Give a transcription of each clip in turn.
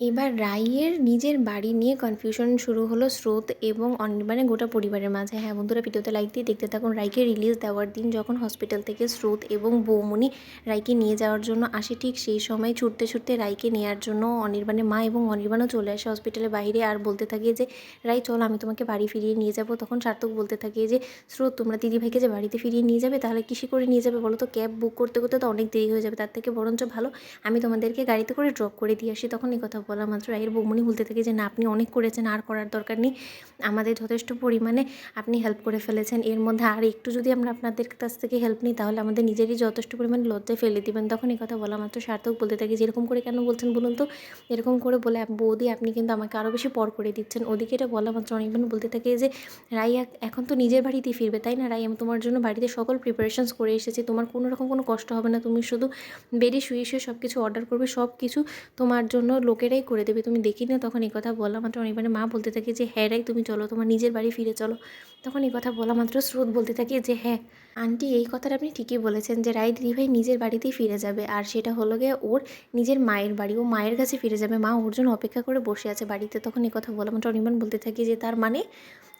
এবার রাইয়ের নিজের বাড়ি নিয়ে কনফিউশন শুরু হলো স্রোত এবং অনির্বাণে গোটা পরিবারের মাঝে। হ্যাঁ বন্ধুরা, ভিডিওতে লাইক দিয়ে দেখতে থাকুন রাইকে রিলিজ দেওয়ার দিন যখন হসপিটাল থেকে স্রোত এবং বৌমণি রাইকে নিয়ে যাওয়ার জন্য আসে, ঠিক সেই সময় ছুটতে ছুটতে রাইকে নেওয়ার জন্য অনির্বাণের মা এবং অনির্বাণও চলে আসে হসপিটালের বাইরে আর বলতে থাকে যে, রাই, চল আমি তোমাকে বাড়ি ফিরিয়ে নিয়ে যাব। তখন সার্থক বলতে থাকে যে, স্রোত, তোমরা দিদিভাইকে যে বাড়িতে ফিরিয়ে নিয়ে যাবে, তাহলে কিসে করে নিয়ে যাবে বলো তো? ক্যাব বুক করতে করতে তো অনেক দেরি হয়ে যাবে। তার থেকে বরঞ্চ ভালো আমি তোমাদেরকে গাড়িতে করে ড্রপ করে দিয়ে আসি। তখন এই কথা বলা মাত্র রায়ের বৌমনি বলতে থাকে যে না, আপনি অনেক করেছেন, আর করার দরকার নেই। আমাদের যথেষ্ট পরিমাণে আপনি হেল্প করে ফেলেছেন। এর মধ্যে আর একটু যদি আমরা আপনাদের কাছ থেকে হেল্প নিই, তাহলে আমাদের নিজেরই যথেষ্ট পরিমাণে লজ্জায় ফেলে দিবেন। তখন এই কথা বলা মাত্র সার্থক বলতে থাকে যেরকম করে কেন বলছেন বলুন তো? এরকম করে বলে বৌদি, আপনি কিন্তু আমাকে আরও বেশি পর করে দিচ্ছেন। ওদিকে এটা বলা মাত্র অনেকবার বলতে থাকে যে রাই এখন তো নিজের বাড়িতেই ফিরবে, তাই না রাই আমি তোমার জন্য বাড়িতে সকল প্রিপারেশনস করে এসেছি। তোমার কোনো রকম কোনো কষ্ট হবে না। তুমি শুধু বেডে শুয়ে শুয়ে সব কিছু অর্ডার করবে। সব কিছু তোমার জন্য লোকেরাই করে দেবে। তুমি দেখি না তখন এই কথা বলা মাত্র অনেকবারে মা বলতে থাকে যে হ্যাঁ রাই তুমি চলো, তোমার নিজের বাড়ি ফিরে চলো। তখন এই কথা বলা মাত্র স্রোত বলতে থাকে যে হ্যাঁ আন্টি এই কথাটা আপনি ঠিকই বলেছেন যে, রায় দিদিভাই নিজের বাড়িতেই ফিরে যাবে। আর সেটা হলো গিয়ে ওর নিজের মায়ের বাড়ি, ও মায়ের কাছে ফিরে যাবে। মা ওর জন্য অপেক্ষা করে বসে আছে বাড়িতে। তখন এই কথা বলা মাত্র অনিমান বলতে থাকে যে, তার মানে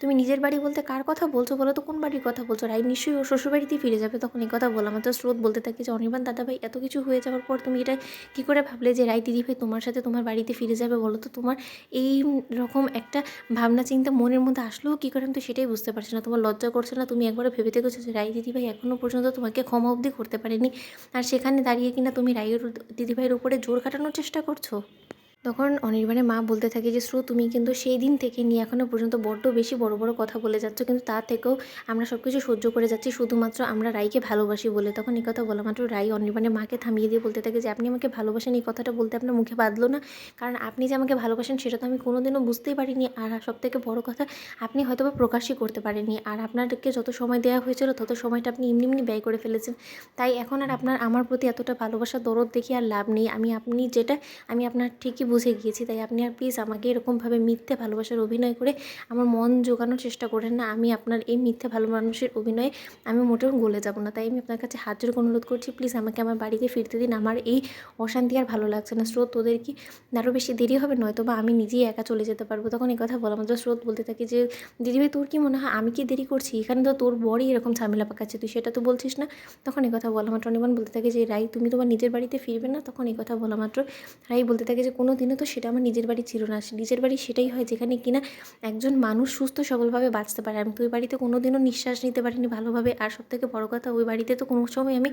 তুমি নিজের বাড়ি বলতে কার কথা বলছো বলো তো? কোন বাড়ির কথা বলছো? রাই নিশ্চয়ই ওর শ্বশুরবাড়িতেই ফিরে যাবে তখন এই কথা বলা। মাত্র স্রোত বলতে থাকি যে, অনির্বাণ দাদাভাই এত কিছু হয়ে যাওয়ার পর তুমি এটা কী করে ভাবলে যে, রাই দিদিভাই তোমার সাথে তোমার বাড়িতে ফিরে যাবে বলো তো? তোমার এই রকম একটা ভাবনা, চিন্তা মনের মধ্যে আসলেও কী করে আমি তো সেটাই বুঝতে পারছি না। তোমার লজ্জা করছে না? তুমি একবারও ভেবে দেখেছ যে, রাই দিদিভাই এখনও পর্যন্ত তোমাকে ক্ষমা অবধি করতে পারেনি? আর সেখানে দাঁড়িয়ে কিনা তুমি রাইয়ের দিদিভাইয়ের উপরে জোর কাটানোর চেষ্টা করছ? তখন অনির্বাণের মা বলতে থাকে যে, শ্রু, তুমি কিন্তু সেই দিন থেকে নিয়ে এখনও পর্যন্ত বড্ড বেশি বড় বড় কথা বলে যাচ্ছ, কিন্তু তা থেকেও আমরা সব কিছু সহ্য করে যাচ্ছি। শুধুমাত্র আমরা রাইকে ভালোবাসি বলে। তখন এই কথা বলা মাত্র রাই অনির্বাণের মাকে থামিয়ে দিয়ে বলতে থাকে যে, আপনি আমাকে ভালোবাসেন, এই কথাটা বলতে আপনার মুখে বাঁধলো না। কারণ আপনি যে আমাকে ভালোবাসেন, সেটা তো আমি কোনোদিনও বুঝতেই পারিনি। আর সব থেকে বড় কথা, আপনি হয়তো বা প্রকাশই করতে পারেননি। আর আপনাকে যত সময় দেওয়া হয়েছিল, তত সময়টা আপনি এমনি এমনি ব্যয় করে ফেলেছেন। তাই এখন আর আপনার, আমার প্রতি এতটা ভালোবাসা দরদ দেখি আর লাভ নেই। আমি, আপনি যেটা, আমি আপনার ঠিকই বুঝে গিয়েছি, তাই আপনি আর প্লিজ আমাকে এরকমভাবে মিথ্যে ভালোবাসার অভিনয় করে আমার মন জোগানোর চেষ্টা করেন না। আমি আপনার এই মিথ্যে ভালো মানুষের অভিনয়ে আমি মোটেও গলে যাব না। তাই আমি আপনার কাছে হাত জোর অনুরোধ করছি প্লিজ আমাকে আমার বাড়িতে ফিরতে দিন। আমার এই অশান্তি আর ভালো লাগছে না। স্রোত তোদের কি আরও বেশি দেরি হবে? নয়তো বা আমি নিজেই একা চলে যেতে পারব। তখন এই কথা বলা মাত্র স্রোত বলতে থাকি যে দিদিভাই তোর কি মনে হয় আমি কি দেরি করছি? এখানে তো তোর বড়ই এরকম ঝামেলা পাকাচ্ছে। তুই সেটা তো বলছিস না? তখন এই কথা বলা মাত্র। অনির্বাণ বলতে থাকে যে, রাই, তুমি তোমার নিজের বাড়িতে ফিরবে না? তখন এই কথা বলা মাত্র। রাই বলতে থাকে যে কোনো দিনও তো সেটা আমার নিজের বাড়ি ছিল না। নিজের বাড়ি সেটাই হয় যেখানে কিনা একজন মানুষ সুস্থ সবলভাবে বাঁচতে পারে। আমি তো ওই বাড়িতে কোনো দিনও নিঃশ্বাস নিতে পারিনি ভালোভাবে। আর সব থেকে বড়ো কথা, ওই বাড়িতে তো কোনো সময় আমি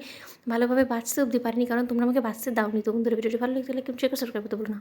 ভালোভাবে বাঁচতে অবধি পারিনি। কারণ তোমরা আমাকে বাঁচতে দাওনি। তো বন্ধুরা, ভিডিওটি ভালো লাগলে কিন্তু শেয়ার সাবস্ক্রাইব করতে বলো না।